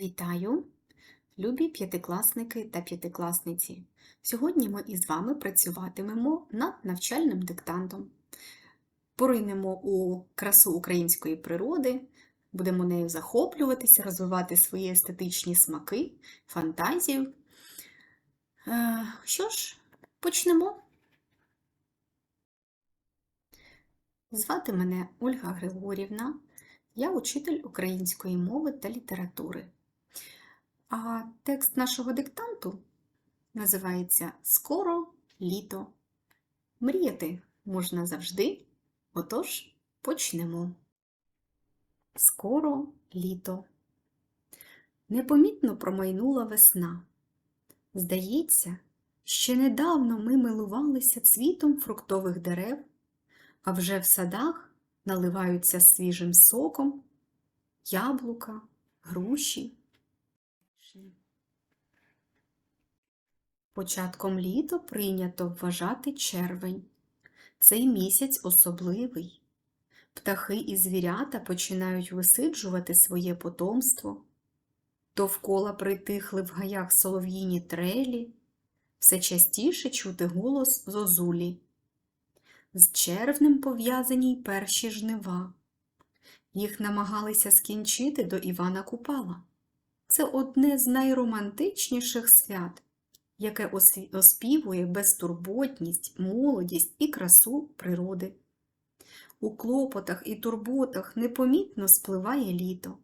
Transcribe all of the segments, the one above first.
Вітаю, любі п'ятикласники та п'ятикласниці! Сьогодні ми із вами працюватимемо над навчальним диктантом. Поринемо у красу української природи, будемо нею захоплюватися, розвивати свої естетичні смаки, фантазію. Е, Що ж, почнемо. Звати мене Ольга Григорівна, я учитель української мови та літератури. А текст нашого диктанту називається Скоро літо. Мріяти можна завжди, отож почнемо. Скоро літо. Непомітно промайнула весна. Здається, ще недавно ми милувалися цвітом фруктових дерев, а вже в садах наливаються свіжим соком яблука, груші. Початком літа прийнято вважати червень. Цей місяць особливий. Птахи і звірята починають висиджувати своє потомство. Довкола притихли в гаях солов'їні трелі, все частіше чути голос зозулі. З червнем пов'язані й перші жнива. Їх намагалися скінчити до Івана Купала. Це одне з найромантичніших свят, яке оспівує безтурботність, молодість і красу природи. У клопотах і турботах непомітно спливає літо,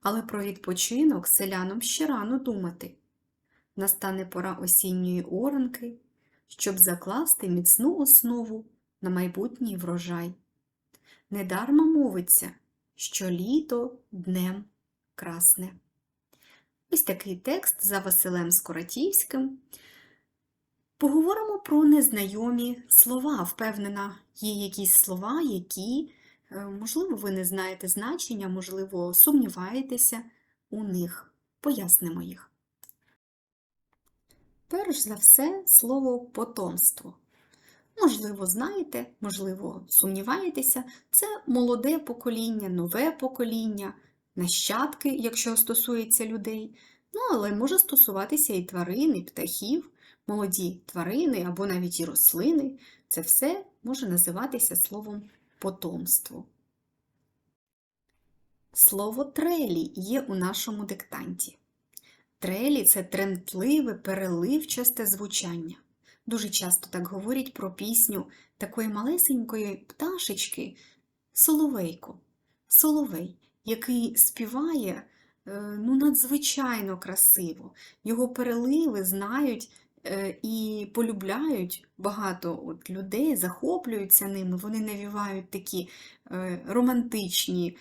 але про відпочинок селянам ще рано думати. Настане пора осінньої оранки, щоб закласти міцну основу на майбутній врожай. Недарма мовиться, що літо днем красне. Ось такий текст за Василем Скоротівським. Поговоримо про незнайомі слова. Впевнена, є якісь слова, які, е, можливо, ви не знаєте значення, можливо, сумніваєтеся у них. Пояснимо їх. Перш за все, слово потомство. Можливо, знаєте, можливо, сумніваєтеся, це молоде покоління, нове покоління, нащадки, якщо стосується людей, ну, але може стосуватися і тварин, і птахів, молоді тварини або навіть і рослини. Це все може називатися словом потомство. Слово трелі є у нашому диктанті. Трелі це трендливе, переливчасте звучання. Дуже часто так говорять про пісню такої малесенької пташечки Соловейко. Соловей, який співає е, ну, надзвичайно красиво. Його переливи знають е, і полюбляють багато от людей, захоплюються ними. Вони навівають такі е, романтичні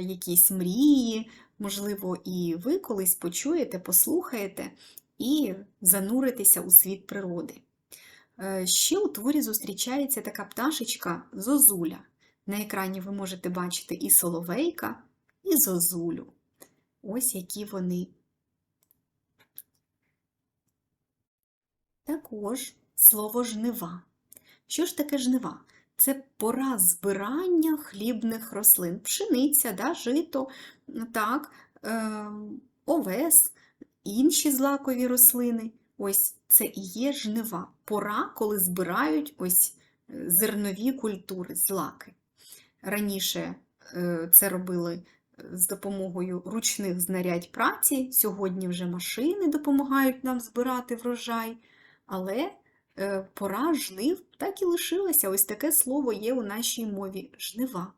якісь мрії. Можливо, і ви колись почуєте, послухаєте і зануритеся у світ природи. Ще у творі зустрічається така пташечка зозуля. На екрані ви можете бачити і соловейка, і зозулю. Ось які вони. Також слово жнива. Що ж таке жнива? Це пора збирання хлібних рослин, пшениця, да, жито, так, е, овес, інші злакові рослини. Ось це і є жнива. Пора, коли збирають ось е, зернові культури, злаки. Раніше е, це робили з допомогою ручних знарядь праці, сьогодні вже машини допомагають нам збирати врожай, але е, пора жнив так і лишилася. Ось таке слово є у нашій мові жнива.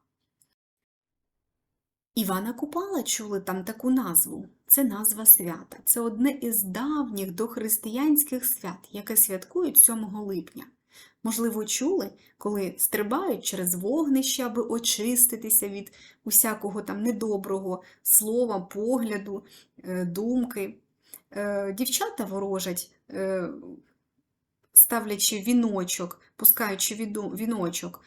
Івана Купала чули там таку назву. Це назва свята. Це одне із давніх дохристиянських свят, яке святкують 7 липня. Можливо, чули, коли стрибають через вогнище, аби очиститися від усякого там недоброго слова, погляду, е, думки. Е, Дівчата ворожать, е, ставлячи віночок, пускаючи віночок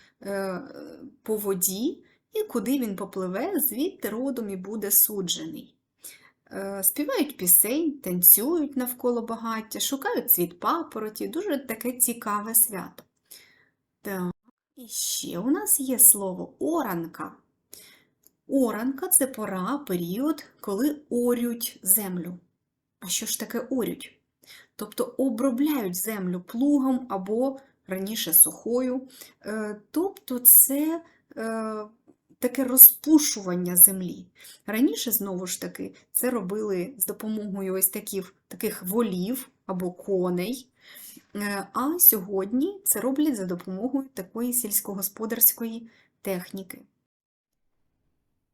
по воді, і куди він попливе, звідти родом і буде суджений. Е, Співають пісень, танцюють навколо багаття, шукають цвіт папороті, дуже таке цікаве свято. Так, і ще у нас є слово оранка. Оранка це пора, період, коли орють землю. А що ж таке орють? Тобто обробляють землю плугом або раніше сухою. Е, Тобто це е, таке розпушування землі. Раніше, знову ж таки, це робили з допомогою ось таких, таких волів або коней. Е, А сьогодні це роблять за допомогою такої сільськогосподарської техніки.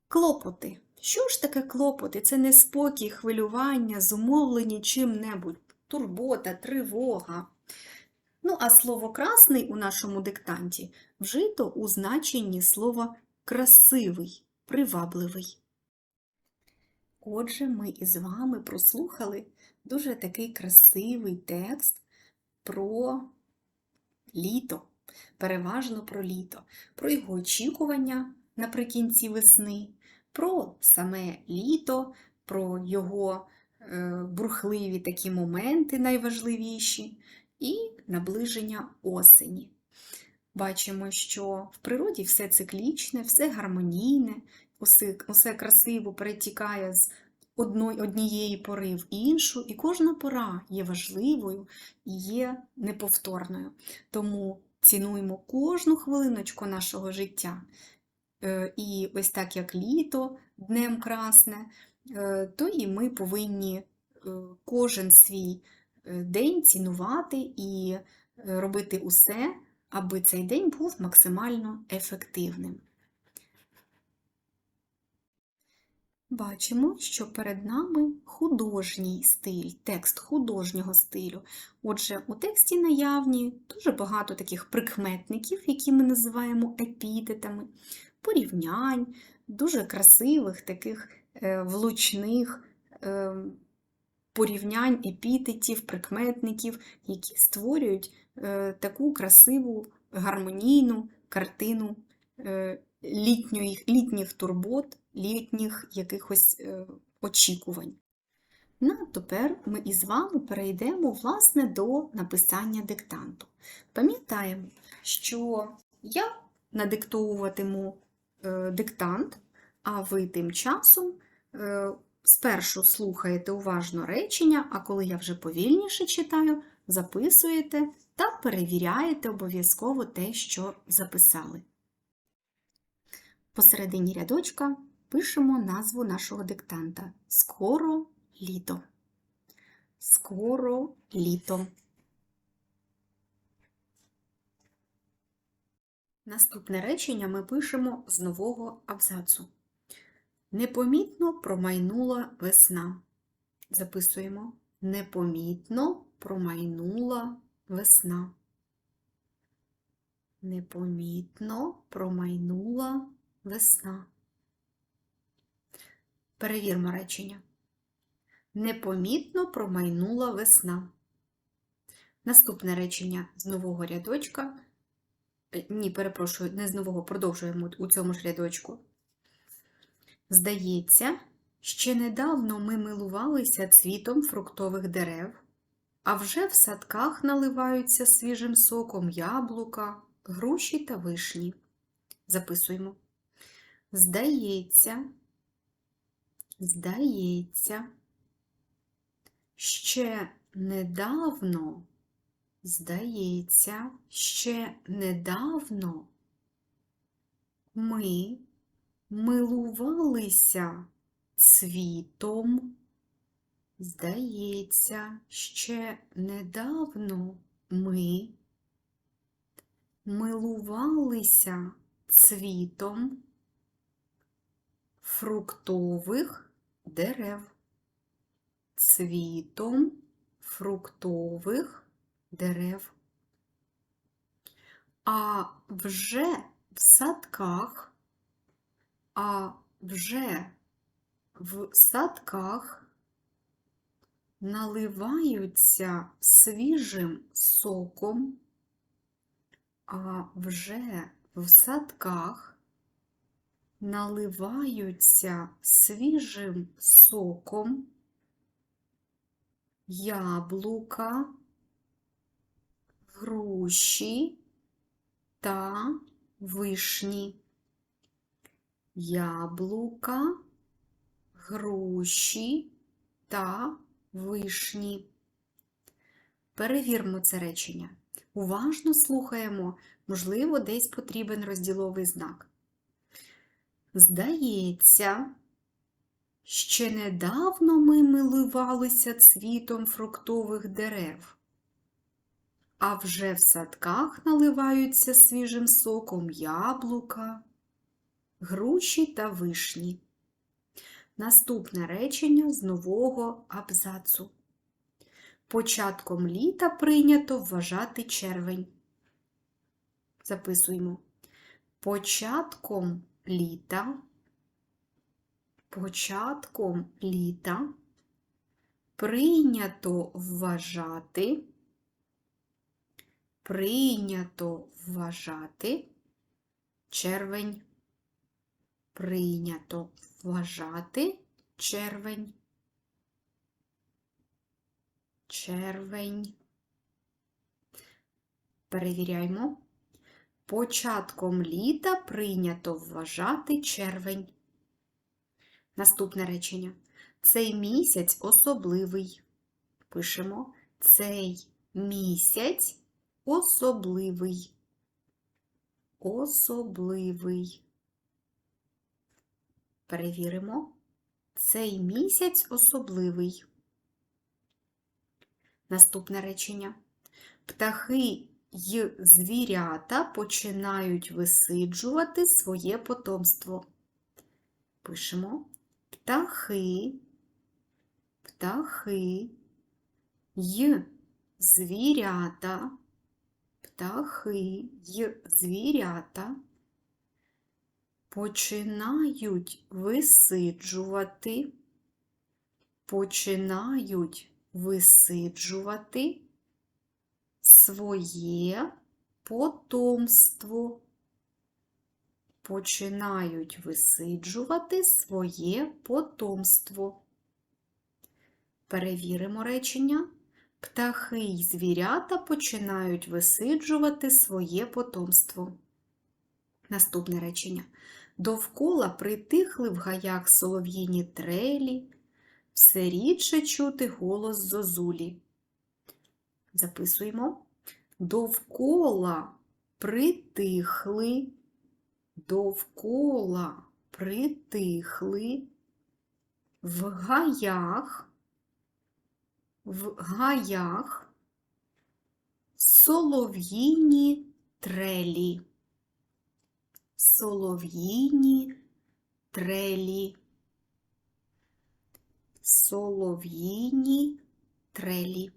Клопоти. Що ж таке клопоти? Це неспокій, хвилювання, зумовлені чим-небудь, турбота, тривога. Ну, а слово красний у нашому диктанті вжито у значенні слова красивий, привабливий. Отже, ми із вами прослухали дуже такий красивий текст про літо, переважно про літо, про його очікування наприкінці весни, про саме літо, про його е, бурхливі такі моменти найважливіші і наближення осені. Бачимо, що в природі все циклічне, все гармонійне, усе, усе красиво перетікає з однієї пори в іншу, і кожна пора є важливою і є неповторною. Тому цінуємо кожну хвилиночку нашого життя. Е, І ось так як літо днем красне, е, то і ми повинні е, кожен свій день цінувати і робити усе, аби цей день був максимально ефективним. Бачимо, що перед нами художній стиль, текст художнього стилю. Отже, у тексті наявні дуже багато таких прикметників, які ми називаємо епітетами, порівнянь, дуже красивих, таких е, влучних е, порівнянь епітетів, прикметників, які створюють таку красиву, гармонійну картину е, літньої, літніх турбот, літніх якихось е, очікувань. Ну, а тепер ми із вами перейдемо власне до написання диктанту. Пам'ятаємо, що я надиктовуватиму е, диктант, а ви тим часом е, спершу слухаєте уважно речення, а коли я вже повільніше читаю, записуєте та перевіряєте обов'язково те, що записали. Посередині рядочка пишемо назву нашого диктанта Скоро літо. Скоро літо. Наступне речення ми пишемо з нового абзацу. Непомітно промайнула весна. Записуємо. Непомітно промайнула весна. Непомітно промайнула весна. Перевірмо речення. Непомітно промайнула весна. Наступне речення з нового рядочка. Е, Ні, перепрошую, не з нового продовжуємо у цьому ж рядочку. Здається, ще недавно ми милувалися цвітом фруктових дерев, а вже в садках наливаються свіжим соком яблука, груші та вишні. Записуємо. Здається, здається, ще недавно, здається, ще недавно ми милувалися цвітом. Здається, ще недавно ми милувалися цвітом фруктових дерев. Цвітом фруктових дерев. А вже в садках, а вже в садках наливаються свіжим соком, а вже в садках наливаються свіжим соком яблука, груші та вишні. яблука, груші та вишні. Перевірмо це речення. Уважно слухаємо, можливо, десь потрібен розділовий знак. Здається, ще недавно ми милувалися цвітом фруктових дерев, а вже в садках наливаються свіжим соком яблука, груші та вишні. Наступне речення з нового абзацу. Початком літа прийнято вважати червень. Записуємо. Початком літа, початком літа прийнято вважати, прийнято вважати червень. Прийнято вважати червень. Червень. Перевіряємо. Початком літа прийнято вважати червень. Наступне речення. Цей місяць особливий. Пишемо цей місяць особливий. Особливий. Перевіримо. Цей місяць особливий. Наступне речення. Птахи й звірята починають висиджувати своє потомство. Пишемо птахи, птахи й звірята, птахи й звірята починають висиджувати, починають висиджувати своє потомство. Починають висиджувати своє потомство. Перевіримо речення. Птахи й звірята починають висиджувати своє потомство. Наступне речення. Довкола притихли в гаях солов'їні трелі, все рідше чути голос зозулі. Записуємо. Довкола притихли, довкола притихли, в гаях, в гаях солов'їні трелі, солов'їні трелі, солов'їні трелі.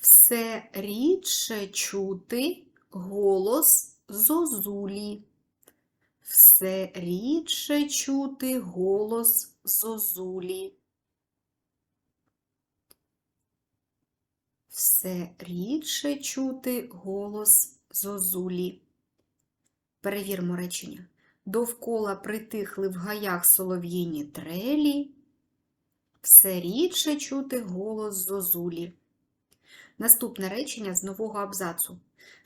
Все рідше чути голос зозулі. Все рідше чути голос зозулі. Все рідше чути голос зозулі. Перевірмо речення. Довкола притихли в гаях солов'їні трелі. Все рідше чути голос зозулі. Наступне речення з нового абзацу.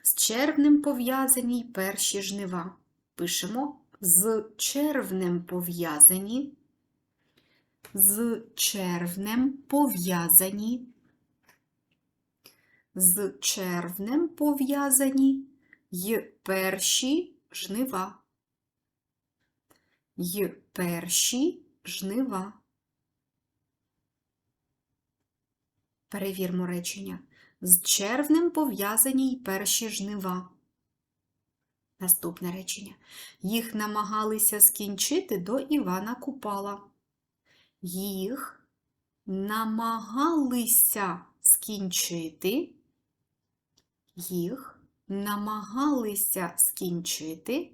З червнем пов'язані й перші жнива. Пишемо з червнем пов'язані. З червнем пов'язані. З червнем пов'язані й перші жнива. Й перші жнива. Перевірмо речення. З червнем пов'язані й перші жнива. Наступне речення. Їх намагалися скінчити до Івана Купала. Їх намагалися скінчити. Їх намагалися скінчити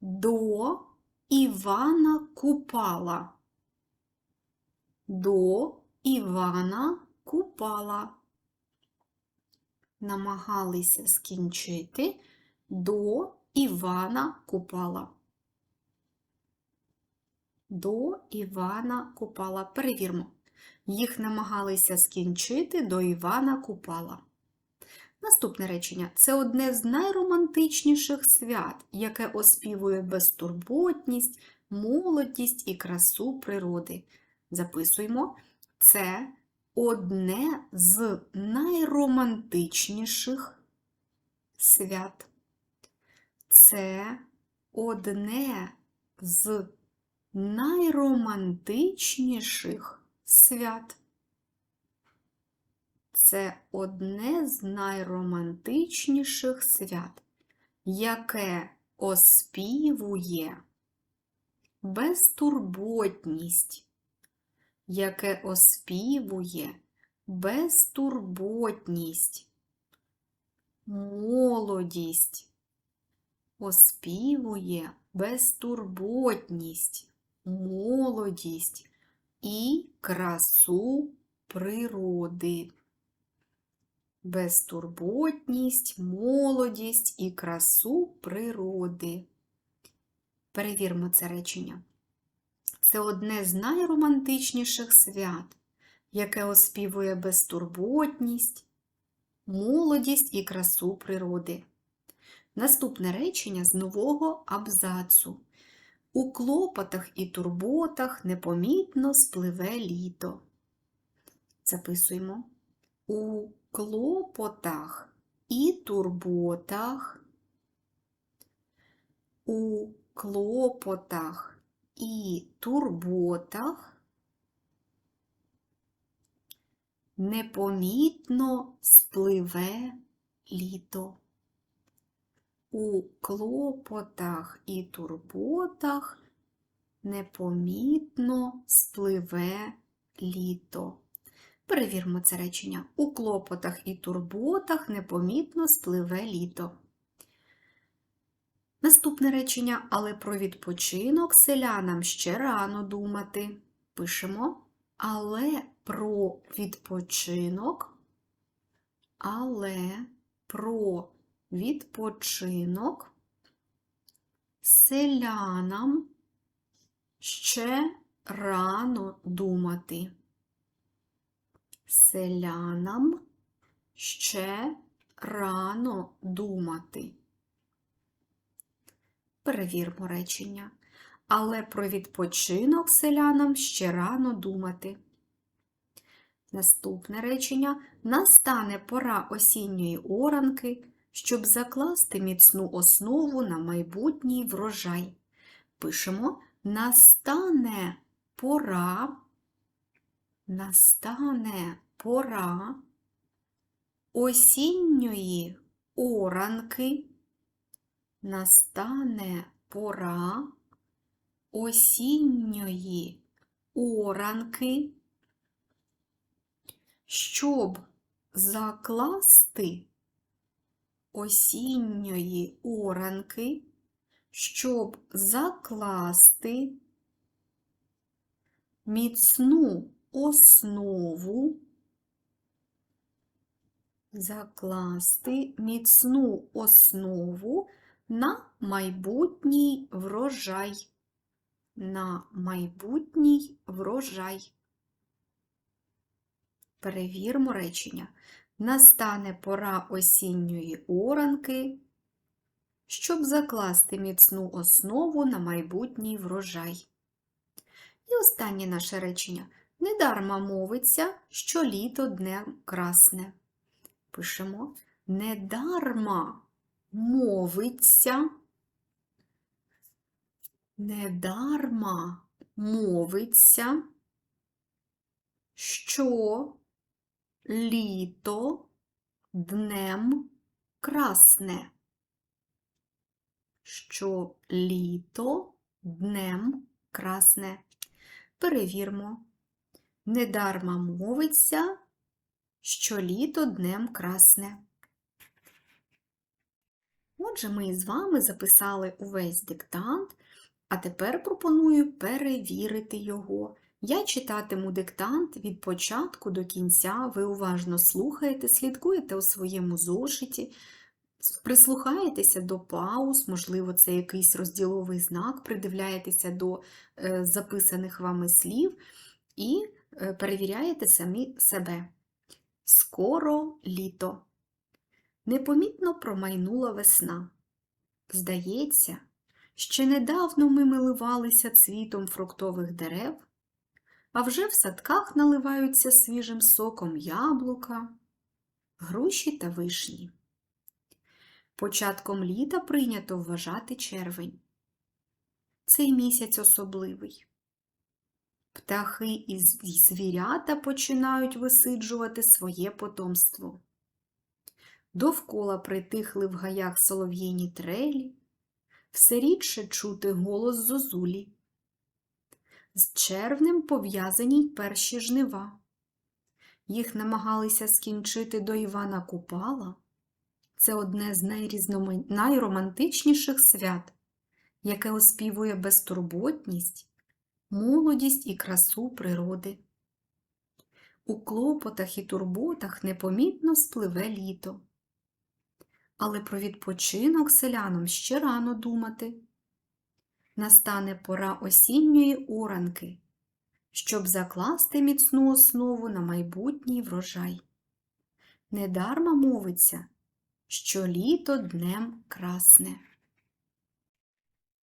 до Івана Купала. До Івана Купала. Намагалися скінчити до Івана Купала. До Івана Купала. Перевірмо. Їх намагалися скінчити до Івана Купала. Наступне речення це одне з найромантичніших свят, яке оспівує безтурботність, молодість і красу природи. Записуємо, це одне з найромантичніших свят. Це одне з найромантичніших свят. Це одне з найромантичніших свят, яке оспівує безтурботність, яке оспівує безтурботність, молодість, оспівує безтурботність, молодість і красу природи. Безтурботність, молодість і красу природи. Перевіримо це речення. Це одне з найромантичніших свят, яке оспівує безтурботність, молодість і красу природи. Наступне речення з нового абзацу. У клопотах і турботах непомітно спливе літо. Записуємо. У клопотах і турботах. У клопотах і турботах непомітно спливе літо. У клопотах і турботах непомітно спливе літо. Перевірмо це речення. У клопотах і турботах непомітно спливе літо. Наступне речення, але про відпочинок селянам ще рано думати. Пишемо, але про відпочинок, але про відпочинок селянам ще рано думати. Селянам ще рано думати. Перевірмо речення. Але про відпочинок селянам ще рано думати. Наступне речення настане пора осінньої оранки, щоб закласти міцну основу на майбутній врожай. Пишемо настане пора, настане пора осінньої оранки, настане пора осінньої оранки, щоб закласти осінньої оранки, щоб закласти міцну основу, закласти міцну основу на майбутній врожай. На майбутній врожай. Перевірмо речення. Настане пора осінньої оранки, щоб закласти міцну основу на майбутній врожай. І останнє наше речення. Недарма мовиться, що літо днем красне. Пишемо недарма мовиться, недарма мовиться, що літо днем красне, що літо днем красне. Перевірмо. Недарма мовиться, що літо днем красне. Отже, ми з вами записали увесь диктант, а тепер пропоную перевірити його. Я читатиму диктант від початку до кінця, ви уважно слухаєте, слідкуєте у своєму зошиті, прислухаєтеся до пауз, можливо, це якийсь розділовий знак, придивляєтеся до е, записаних вами слів і перевіряєте самі себе. Скоро літо. Непомітно промайнула весна. Здається, ще недавно ми милувалися цвітом фруктових дерев, а вже в садках наливаються свіжим соком яблука, груші та вишні. Початком літа прийнято вважати червень. Цей місяць особливий. Птахи і звірята починають висиджувати своє потомство. Довкола притихли в гаях солов'їні трелі, все рідше чути голос зозулі. З червнем пов'язані й перші жнива. Їх намагалися скінчити до Івана Купала. Це одне з найрізнома- найромантичніших свят, яке оспівує безтурботність, молодість і красу природи. У клопотах і турботах непомітно спливе літо. Але про відпочинок селянам ще рано думати. Настане пора осінньої оранки, щоб закласти міцну основу на майбутній врожай. Недарма мовиться, що літо днем красне.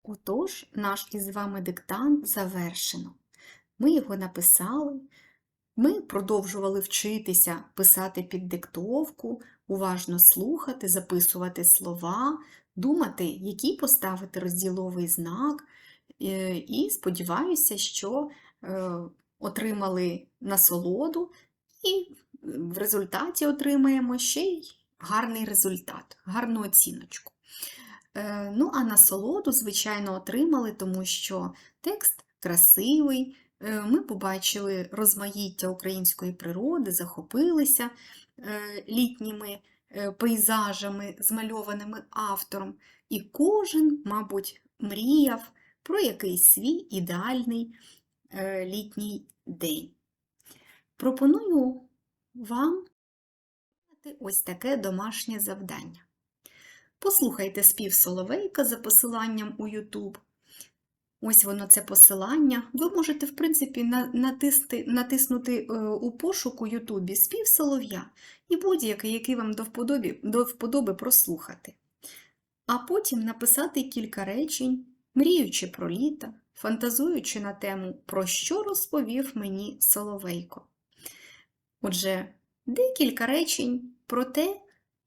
Отож, наш із вами диктант завершено. Ми його написали, ми продовжували вчитися писати під диктовку, уважно слухати, записувати слова, думати, який поставити розділовий знак. Е, І сподіваюся, що е, отримали насолоду і в результаті отримаємо ще й гарний результат, гарну оціночку. Е, Ну, а насолоду, звичайно, отримали, тому що текст красивий, е, ми побачили розмаїття української природи, захопилися е, літніми пейзажами, змальованими автором, і кожен, мабуть, мріяв про якийсь свій ідеальний літній день. Пропоную вам ось таке домашнє завдання. Послухайте спів Соловейка за посиланням у YouTube. Ось воно це посилання. Ви можете, в принципі, на- натисти, натиснути е, у пошуку Ютубі спів солов'я і будь-який, який вам до вподоби, до вподоби прослухати. А потім написати кілька речень, мріючи про літо, фантазуючи на тему, про що розповів мені Соловейко. Отже, декілька речень про те,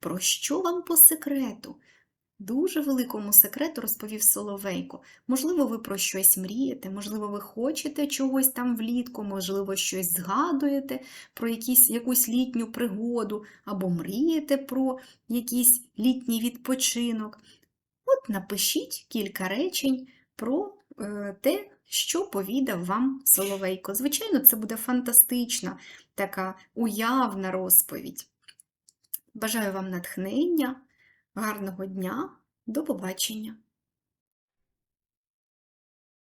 про що вам по секрету. Дуже великому секрету розповів Соловейко. Можливо, ви про щось мрієте, можливо, ви хочете чогось там влітку, можливо, щось згадуєте про якісь, якусь літню пригоду, або мрієте про якийсь літній відпочинок. От напишіть кілька речень про е, те, що повідав вам Соловейко. Звичайно, це буде фантастична, така уявна розповідь. Бажаю вам натхнення, гарного дня, до побачення!